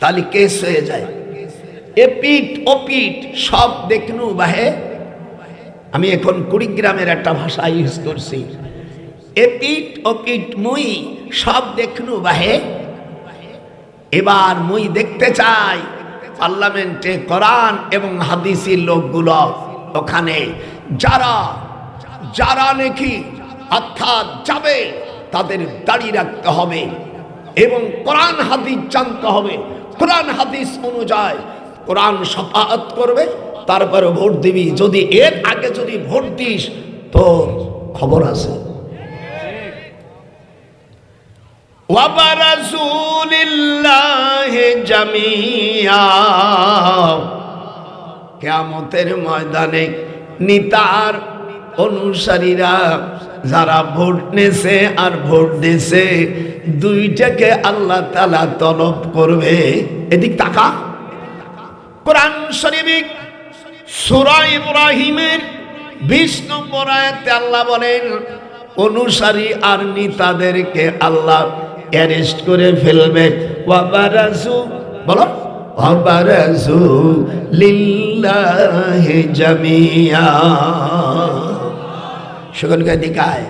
তাহলে কেস হয়ে যায়। এ পিঠ, ও পিঠ, সব দেখনু বাহে। আমি এখন কুড়িগ্রামের একটা ভাষা ইউজ করছি। এ পিঠ, ও পিঠ, মুই, সব দেখনু বাহে। এবার মুই দেখতে চাই পার্লামেন্টে কোরআন এবং হাদিসি লোকগুলো ওখানে। যারা যারা নাকি অর্থাৎ যাবে, তাদের দাঁড়িয়ে রাখতে হবে। এবং কোরআন হাদিস জানতে হবে। কোরআন হাদিস অনুযায়ী কোরআন সফাত করবে, তারপরে ভোট দিবি। যদি এর আগে যদি ভোট দিস, তোর খবর আছে। কেমতের ময়দানে নিতার অনুসারীরা যারা ভোট নেছে আর ভোট দিছে, দুইটাকে আল্লাহ তালা তলব করবে। এদিক তাকা। কোরআন শরীফ সূরা ইব্রাহিমের বিশ নম্বর আয়াতে আল্লাহ বলেন, অনুসারী আর নেতাদেরকে আল্লাহ অ্যারেস্ট করে ফেলবে। ওয়াবারাসু বলো। ওয়াবারাসু লিল্লাহি জামিয়া সকলকে দিকায়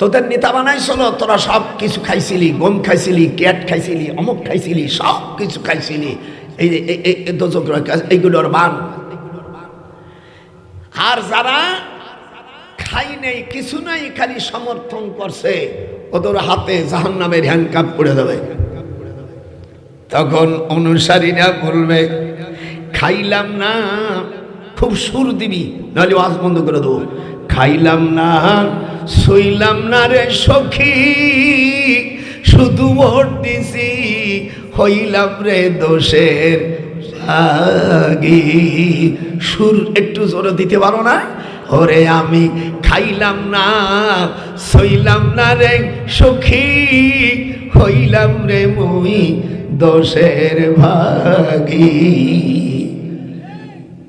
তোদের নেতা বানাইছিল তোরা সব কিছু খাইছিলি, গম খাইছিলি ক্যাট খাইছিলি, অমুক খাইছিলি, সব কিছু খাইছিলি। এই এইগুলোর বান আর যারা খাই নেই, কিছু নাই, খালি সমর্থন করছে, ওদের হাতে জাহান নামের হ্যান্ডকাপ পড়ে দেবে। তখন অনুসারীরা বলবে, খাইলাম না খুব সুর দিবি, নাহলে ওয়াজ বন্ধ করে দেবো। খাইলাম না শুইলাম না রে সখী, শুধু ভোট দিছি, হইলাম রে দোষের আগি সুর একটু জোরে দিতে পারো না? ওরে আমি খাইলাম না, সইলাম না রে সখী, হইলাম রে মুই দোষের ভাগী।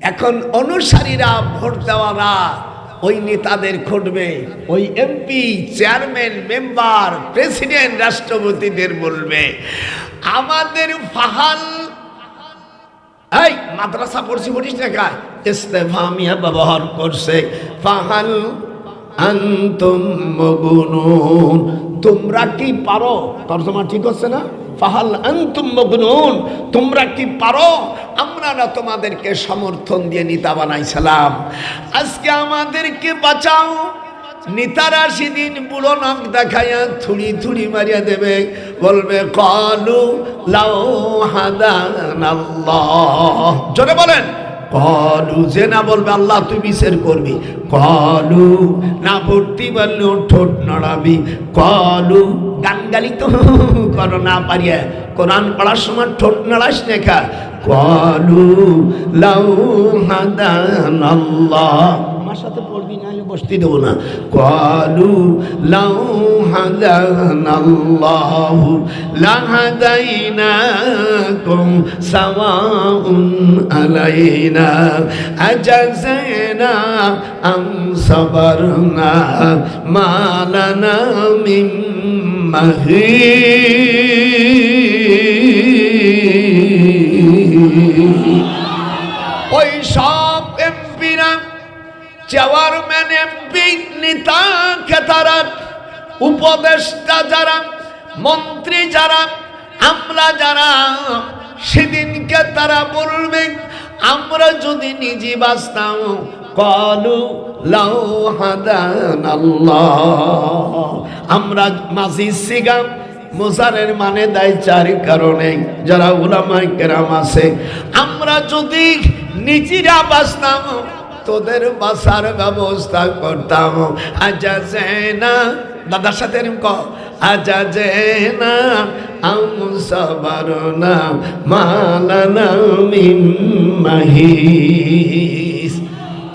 এখন অনুসারীরা ভোট দেওয়ারা ওই নেতাদের খুঁটবে ওই এমপি, চেয়ারম্যান, মেম্বার, প্রেসিডেন্ট, রাষ্ট্রপতিদের বলবে। আমাদের ফাহাল। এই, মাদ্রাসা পড়ছি পড়িস না কা? ইস্তেফামিয়া ব্যবহার করছে। ফাহাল। আন্তুম তোমরা কি পারো? তর্জমা ঠিক হচ্ছে না? ফাহাল আন্তুম মগনুন, তোমরা কি পারো? আমরা না তোমাদেরকে সমর্থন দিয়ে নিতা বানাইছিলাম। আজকে আমাদেরকে বাঁচাও। নিতারা সেদিন বুড়ো নাক দেখাইয়া থুড়ি থুড়ি মারিয়া দেবে। বলবে, কলু লাও হাদান জোরে বলেন। কলু, যে না বলবে, আল্লাহ, তুই বিচার করবি কলু, না ভর্তি পারলেও ঠোঁট নড়াবি। কলু গান গালি তো করো না পারিয়া। কোরআন পড়ার সময় ঠোঁট নড়াস নেখা কলু, লাউ হাদান আল্লাহ। সাথে পড়বি না হলে বসতে দেবো না। কলু লাউ হাদান আল্লাহ লাহাদাইনাকুম সাওয়াউন আলাইনা আজাজানা আম সাবারনা মালানা মিন মাহিদ। ওই সব চেয়ারম্যান এমপি নেতা খেতারা উপদেষ্টা যারা, মন্ত্রী যারা আমরা যারা, সেদিনকে তারা বলবে, আমরা যদি নিজে বাঁচতাম, কলু লাউ হাদান আমরা মাঝি সিগাম মোসারের মানে দেয় চার কারণে, যারা উলামাই কেরাম আছে। আমরা যদি নিজেরা বাঁচতাম তোদের বাসার ব্যবস্থা করতাম। আজা না, দাদার সাথে এরকম ক আজা না আম সবার মালানা মিন মাহিস।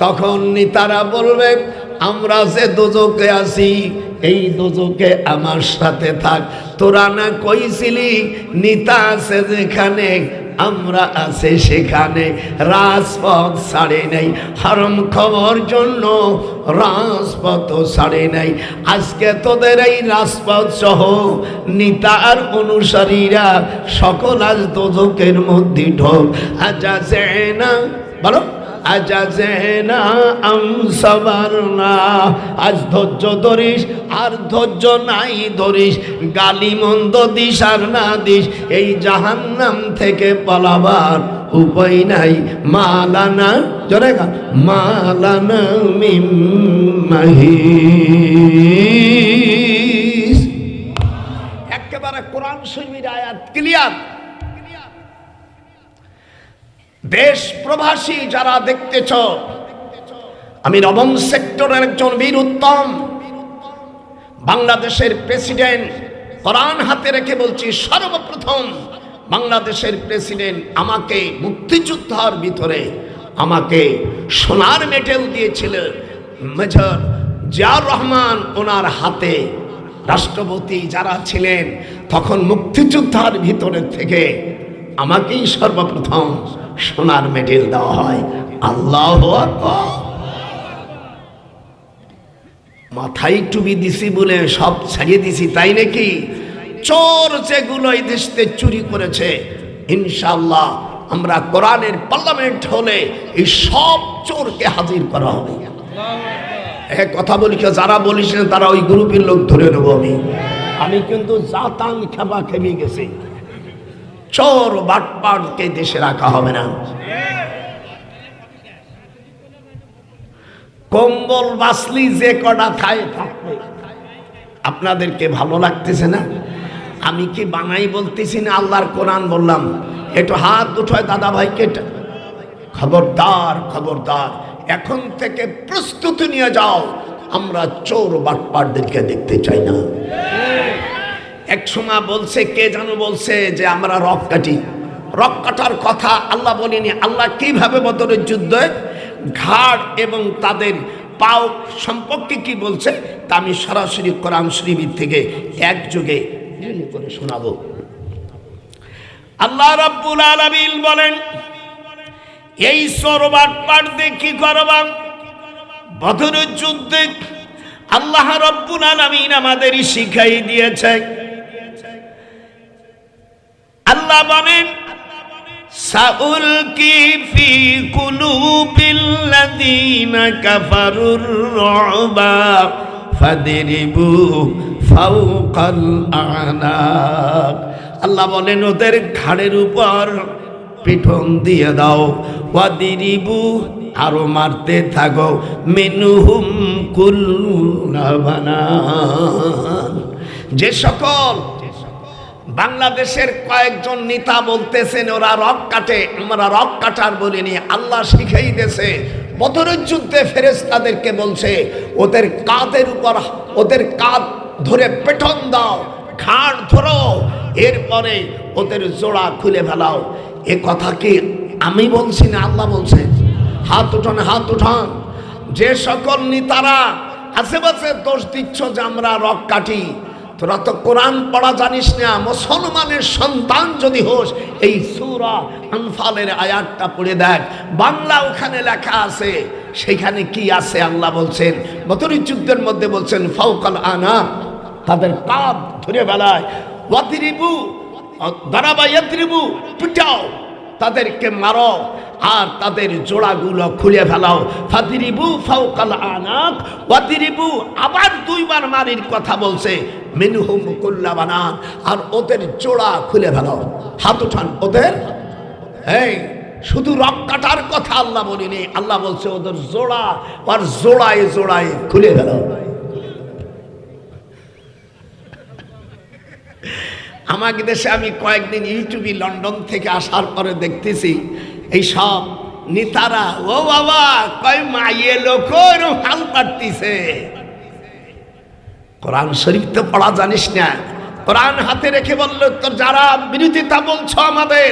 তখন তারা বলবে, আমরা যে দোজকে আছি, এই দোজকে আমার সাথে থাক। তোরা না কইছিলি, নিতা আছে যেখানে আমরা আছে সেখানে, রাজপথ ছাড়ে নাই, হরম খবর জন্য রাজপথ ছাড়ে নাই। আজকে তোদের এই রাজপথ সহ নিতার অনুসারীরা সকল আজ দোজকের মধ্যে ঢোক। আচ্ছা না, বলো। আজাজেনা আম সাবারনা। আজ ধৈর্য ধরিস, আর ধৈর্য নাই ধরিস, গালি মন্দ দিস আর না দিস। এই জাহান্নাম থেকে পালাবার উপায় নাই। মালানা, জোরে গা মালানা মিম একেবারে কোরআন শরীফের আয়াত ক্লিয়ার দেশ প্রবাসী যারা দেখতেছ, আমি নবম সেক্টরের একজন বীর উত্তম। বাংলাদেশের প্রেসিডেন্ট কোরআন হাতে রেখে বলছি, সর্বপ্রথম বাংলাদেশের প্রেসিডেন্ট আমাকে মুক্তিযোদ্ধার ভিতরে আমাকে সোনার মেডেল দিয়েছিলেন মেজর জিয়াউর রহমান ওনার হাতে রাষ্ট্রপতি যারা ছিলেন, তখন মুক্তিযোদ্ধার ভিতরে থেকে আমাকেই সর্বপ্রথম সোনার মেডেল দেওয়া হয়। আল্লাহ মাথায় টুপি দিছি বলে সব ছাড়িয়ে দিছি, তাই নাকি? চোর যেগুলো এই দেশতে চুরি করেছে ইনশাল্লাহ আমরা কোরআনের পার্লামেন্ট হলে এই সব চোরকে হাজির করা হবে। হ্যাঁ কথা বলি যারা বলিস তারা ওই গ্রুপের লোক ধরে নেব আমি। আমি কিন্তু জাতান খেপা খেপে গেছি। চোর বাটপাটকে দেশে রাখা হবে না। কম্বল বাসলি যে কটা খায় থাকবে। আপনাদেরকে ভালো লাগতেছে না? আমি কি বানাই বলতেছি না? আল্লাহর কোরআন বললাম। একটু হাত উঠায় দাদা ভাইকে খবরদার খবরদার, এখন থেকে প্রস্তুতি নিয়ে যাও। আমরা চোর বাটপাটদেরকে দেখতে চাই না। এক সময় বলছে, কে যেন বলছে যে, আমরা রক কাটি। রক কাটার কথা আল্লাহ বলিনি। আল্লাহ কীভাবে বদরের যুদ্ধে ঘাড় এবং তাদের পাও সম্পর্কে কি বলছে, তা আমি সরাসরি কোরআন শরীফ থেকে একযোগে করে শোনাবো। আল্লাহ রাব্বুল আলামিন বলেন, এই সরবার পাড়তে কি করবা বদরের যুদ্ধে আল্লাহ রব্বুল আলামিন আমাদের শিখাই দিয়েছে। আল্লাহ বলেন, সাউল কি ফি কুলুবিল্লাযীনা কাফারুর রুবা, ফাদরিবু ফাওকাল আনাক? আল্লাহ বলেন, ওদের ঘাড়ের উপর পিঠন দিয়ে দাও। ওয়াদিরিবু, আরও মারতে থাকো। মেনুহুম কুল্লাবানান যে সকল বাংলাদেশের কয়েকজন নেতা বলতেছেন, ওরা রক কাটে। আমরা রক কাটার বলিনি আল্লাহ শিখাই দিয়েছে। বদরের যুদ্ধে ফেরেস্তাদেরকে বলছে, ওদের কাঁধের উপর, ওদের কাঁধ ধরে পেটন দাও, ঘাড় ধরো, এরপরে ওদের জোড়া খুলে ফেলাও। এ কথা কি আমি বলছি না আল্লাহ বলছে? হাত উঠান হাত উঠান। যে সকল নেতারা আশেপাশে দোষ দিচ্ছ যে আমরা রক কাটি তোরা তো কোরআন পড়া জানিস না, মুসলমানের সন্তান যদি হোস, এই সুরা আনফালের আয়াতটা পড়ে দেখ। বাংলা ওখানে লেখা আছে, সেখানে কি আছে আল্লাহ বলছেন? বতরি যুদ্ধের মধ্যে বলছেন ফাউকাল আনা, তাদের কাপ ধরে বেলায় ওয়াতিরিবু দাঁড়াবাইয়াত্রিবু পিটাও, তাদেরকে মারো। আর তাদের জোড়াগুলো খুলে ফেলাও। ফাতিরিবু ফাউকাল আনাক, ওয়াতিরিবু আবার দুইবার মারির কথা বলছে। মিনহুম কুল্লা বানান, আর ওদের জোড়া খুলে ফেলাও। হাত উঠান ওদের। এই, শুধু রক কাটার কথা আল্লাহ বলিনি, আল্লাহ বলছে ওদের জোড়া, আর জোড়ায় জোড়ায় খুলে ফেলাও। আমাকে দেশে আমি কয়েকদিন ইউটিউবে লন্ডন থেকে আসার পরে দেখতেছি এই সব নেতারা, ও বাবা, কয় মাইয়ে লোক হাল পাড়তিছে। কোরআন শরীফ তো পড়া জানিস না। কোরআন হাতে রেখে বলল, তোর যারা বিরোধিতা বলছো আমাদের,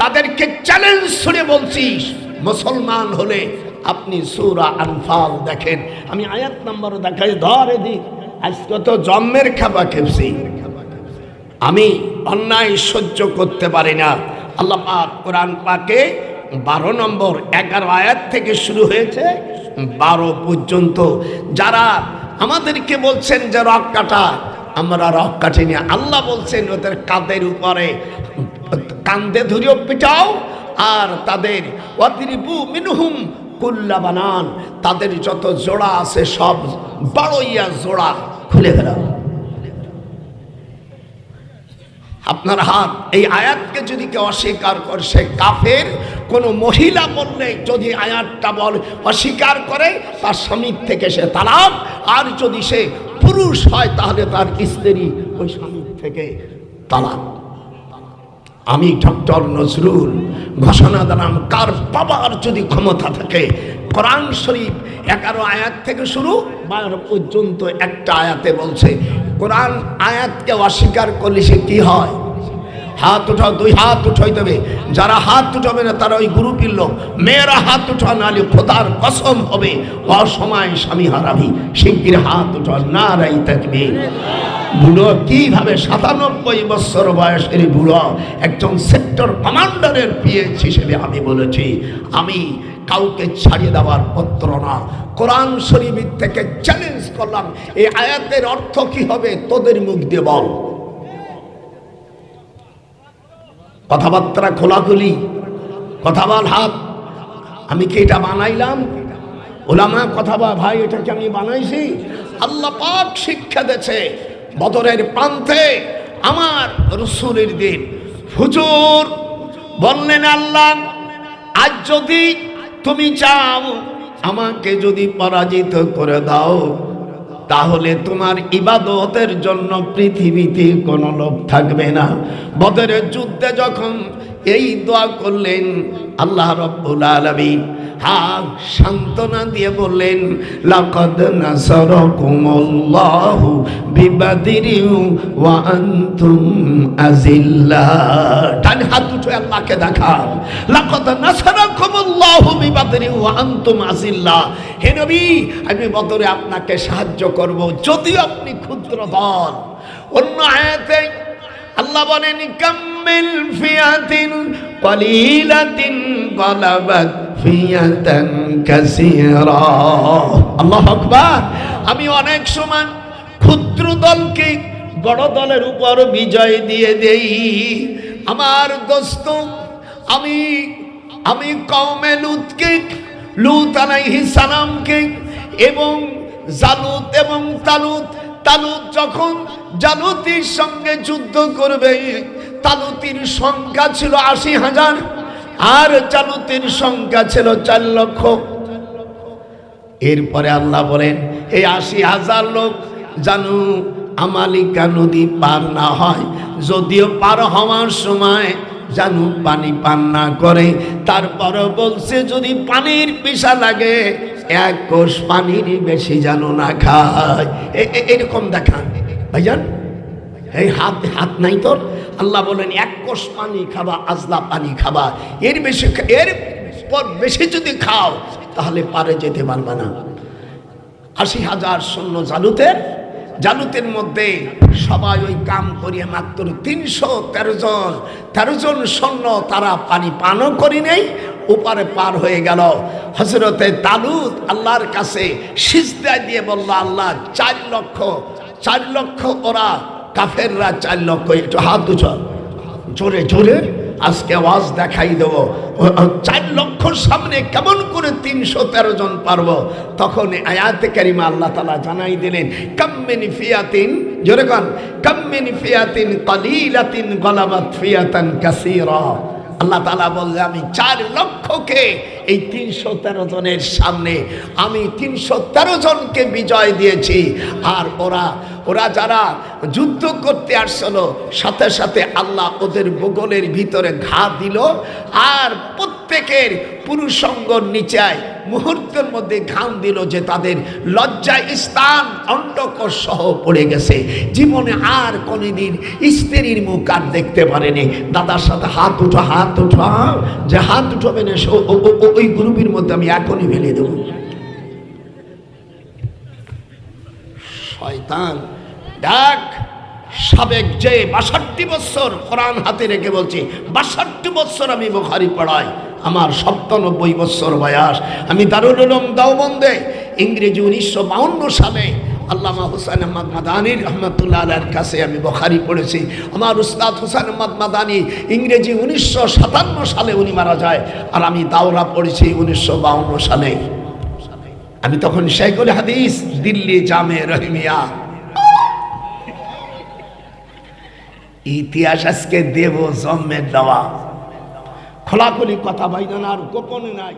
তাদেরকে চ্যালেঞ্জ ছুড়ে বলছিস মুসলমান হলে আপনি সুরা আনফাল দেখেন। আমি আয়াত নম্বর দেখাই, ধরে দিই আজকে তো জন্মের খাবা খেপছি। আমি অন্যায় সহ্য করতে পারি না। আল্লাহ পাক কোরআন পাকে বারো নম্বর, এগারো আয়াত থেকে শুরু হয়েছে, বারো পর্যন্ত। যারা আমাদেরকে বলছেন যে রক কাটা, আমরা রক কাটিনি। আল্লাহ বলছেন, ওদের কাঁধের উপরে কান্দে ধরিও পিটাও, আর তাদের অতিরিবু মিনহুম কুল্লা বানান। তাদের যত জোড়া আছে সব বড়ইয়া জোড়া খুলে ফেলাও। আপনার হাত, এই আয়াতকে যদি কেউ অস্বীকার করে, সে কাফের, কোনো মহিলা বললে যদি আয়াতটা বল অস্বীকার করে, তার স্বামীর থেকে সে তালাক, আর যদি সে পুরুষ হয়, তাহলে তার স্ত্রী ওই স্বামীর থেকে তালাক। আমি ডক্টর নজরুল ঘোষণা দিলাম, কার বাবার যদি ক্ষমতা থাকে, কোরআন শরীফ এগারো আয়াত থেকে শুরু বারো পর্যন্ত একটা আয়াতে বলছে কোরআন আয়াতকে অস্বীকার করলে সে কী হয়? হাত উঠাও, দুই হাত উঠাই দেবে যারা হাত উঠাবে না, তারা ওই গ্রুপের লোক। মেয়েরা হাত উঠা নালে খোদার কসম হবে। অসময় স্বামী হারাবি, শিগগির হাত উঠা না রাই থাকবে। বুড়ো কীভাবে সাতানব্বই বছর বয়সের বুড়ো একজন সেক্টর কমান্ডারের পিএইচ হিসেবে আমি বলেছি, আমি কাউকে ছাড়িয়ে দেওয়ার পত্র না। কোরআন শরীফ থেকে চ্যালেঞ্জ করলাম, এই আয়াতের অর্থ কি হবে, তোদের মুখ দিয়ে বল। কথাবার্তা খোলাখুলি কথা বল হাত আমি কি এটা বানাইলাম? ওলামা কথা বল, ভাই এটা কি আমি বানাইছি। আল্লাহ পাক শিক্ষা দিয়েছে বদরের প্রান্তে আমার রসুলের দিন। হুজুর, বললেন আল্লাহ, আজ যদি তুমি চাও আমাকে যদি পরাজিত করে দাও তাহলে তোমার ইবাদতের জন্য পৃথিবীতে কোনো লোক থাকবে না। বদরের যুদ্ধে যখন এই দোয়া করলেন, আল্লাহ রব্বুল আলামিন হা সান্ত্বনা দিয়ে বললেন, লাকাদ নাসারাকুমুল্লাহু বিবাদিরি ওয়া আনতুম আযিল্লা। ডান হাত উঠে আল্লাহকে দেখান। লাকাদ নাসারাকুমুল্লাহু বিবাদিরি ওয়া আনতুম আযিল্লা। হে নবী, আমি বদরে আপনাকে সাহায্য করব, যদিও আপনি ক্ষুদ্র দল অন্য আয়াতে আল্লাহ বলেন, কাম্মিল ফিয়াতিন কলিলাতিন গলাবাত ফিয়াতান কাসীরা। আল্লাহু আকবার। আমি অনেক সময় ক্ষুদ্র দলকে বড় দলের উপর বিজয় দিয়ে দেই। আমার দোস্ত, আমি আমি কওমে লুতকে, লুত আলাইহিস সালামকে এবং জালুত এবং তালুত তালুত যখন জালুতির সঙ্গে যুদ্ধ করবে, তালুতির সংখ্যা ছিল আশি হাজার। আর জালুতির সংখ্যা ছিল চার লক্ষ। এরপরে আল্লাহ বলেন, এই আশি হাজার লোক জানু আমালিকা নদী পার না হয়। যদিও পার হওয়ার সময় জানু পানি পান না করে তারপরে বলছে, যদি পানির পিসা লাগে, এক কোষ পানির বেশি জানো না খায়। এরকম দেখান। ভাইজান, এই হাত হাত নাই তোর? আল্লাহ বলেন, এক কোষ পানি খাবা, আজলা পানি খাবা। এর বেশি এর পর বেশি যদি খাও, তাহলে পারে যেতে পারবে না। আশি হাজার সৈন্য জালুতের জালুতের মধ্যে সবাই ওই কাম করিয়ে মাত্র তিনশো তেরো জন তেরো জন সৈন্য তারা পানি পানও করি নেই, ওপারে পার হয়ে গেল। হজরতে তালুত আল্লাহর কাছে সিজদা দিয়ে বলল, আল্লাহ, চার লক্ষ চার লক্ষ ওরা কাফেররা চার লক্ষ একটু হাত দুচ জোরে জোরে আজকে আওয়াজ দেখাই দেব। চার লক্ষর সামনে কেমন করে তিনশো তেরো জন পারব? তখন আয়াতে কারিমা আল্লাহ তালা জানাই দিলেন কাম্মিনি ফিয়াতিন জোরে কন কাম্মিনি ফিয়াতিন কালিলাতিন গলাবাত ফিয়াতান কাসীরা। আল্লাহ তালা বললে আমি চার লক্ষকে এই তিনশো তেরো জনের সামনে, আমি তিনশো তেরো জনকে বিজয় দিয়েছি, আর ওরা ওরা যারা যুদ্ধ করতে আসছিল সাথে সাথে আল্লাহ ওদের বগলের ভিতরে ঘা দিল, আর প্রত্যেকের পুরুষঙ্গ নিচায় মুহূর্তের মধ্যে ঘাম দিল যে তাদের লজ্জা স্থান অন্ডকর সহ পড়ে গেছে। জীবনে আর কোনোদিন স্ত্রীর মুখ আর দেখতে পারেনি। দাদার সাথে হাত উঠো হাত উঠো যে হাত উঠবে না ওই গ্রুপের মধ্যে আমি এখনই ফেলে দেবো। শয়তান। ডাক, সাবেক যে বাষট্টি বছর কোরআন হাতে রেখে বলছি, বাষট্টি বছর আমি বোখারি পড়াই, আমার সপ্তানব্বই বছর বয়স। আমি দারুল উলুম দাওবন্দে ইংরেজি উনিশশো সালে আল্লামা হুসাইন আহমদ মাদানী রহমতুল্লাহ কাছে আমি বখারি পড়েছি। আমার উস্তাদ হুসাইন আহমদ মাদানী ইংরেজি উনিশশো সাতান্ন সালে উনি মারা যায়, আর আমি দাওরা পড়েছি উনিশশো বাউন্ন সালে। আমি তখন শেখুল হাদিস, দিল্লি জামে রহিমিয়া। ইতিহাস আজকে দেব জন্মের দেওয়া খোলাখুলি কথা বাইনা আর গোপনে নাই।